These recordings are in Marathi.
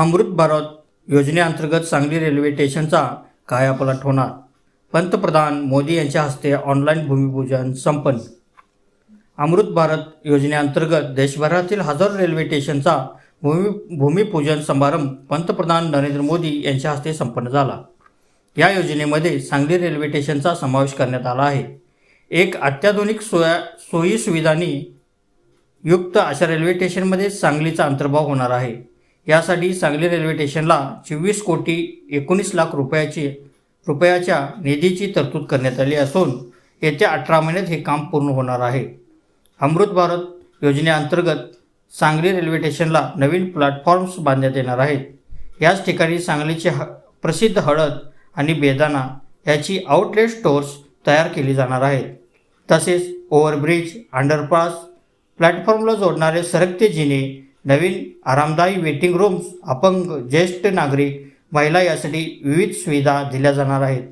अमृत भारत योजनेअंतर्गत सांगली रेल्वे स्टेशनचा कायापलट होणार. पंतप्रधान मोदी यांच्या हस्ते ऑनलाईन भूमिपूजन संपन्न. अमृत भारत योजनेअंतर्गत देशभरातील हजारो रेल्वे स्टेशनचा भूमी भूमिपूजन समारंभ पंतप्रधान नरेंद्र मोदी यांच्या हस्ते संपन्न झाला. या योजनेमध्ये सांगली रेल्वे स्टेशनचा समावेश करण्यात आला आहे. एक अत्याधुनिक सोया सोयी सुविधांनी युक्त अशा रेल्वे स्टेशनमध्ये सांगलीचा अंतर्भाव होणार आहे. यासाठी सांगली रेल्वे स्टेशनला चोवीस कोटी एकोणीस लाख रुपयाची रुपयाच्या निधीची तरतूद करण्यात आली असून येत्या अठरा महिन्यात हे काम पूर्ण होणार आहे. अमृत भारत योजनेअंतर्गत सांगली रेल्वे स्टेशनला नवीन प्लॅटफॉर्म्स बांधण्यात येणार आहेत. याच ठिकाणी सांगलीचे ह प्रसिद्ध हळद आणि बेदाना याची आउटलेट स्टोअर्स तयार केली जाणार आहेत. तसेच ओव्हरब्रिज अंडरपास प्लॅटफॉर्मला जोडणारे सरकते जिने नवीन आरामदायी वेटिंग रूम्स अपंग ज्येष्ठ नागरिक महिला यासाठी विविध सुविधा दिल्या जाणार आहेत.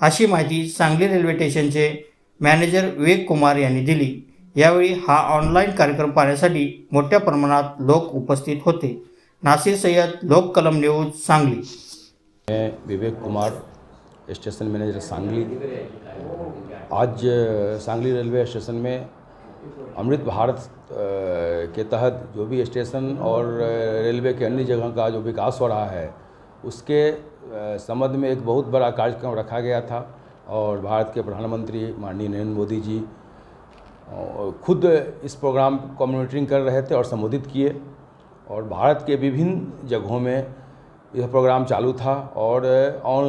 अशी माहिती सांगली रेल्वे स्टेशनचे मॅनेजर विवेक कुमार यांनी दिली. यावेळी हा ऑनलाईन कार्यक्रम पाहण्यासाठी मोठ्या प्रमाणात लोक उपस्थित होते. नासिर सय्यद लोककलम न्यूज सांगली. मैं विवेक कुमार स्टेशन मैनेजर सांगली. आज सांगली रेलवे स्टेशन में अमृत भारत के तहत जो भी स्टेशन और रेलवे के अन्य जगह का जो विकास हो रहा है, उसके संबंध में एक बहुत बड़ा कार्यक्रम रखा गया था और भारत के प्रधानमंत्री माननीय नरेंद्र मोदी जी खुद इस प्रोग्राम को मॉनिटरिंग कर रहे थे और संबोधित किए और भारत के विभिन्न जगहों में यह प्रोग्राम चालू था और ऑन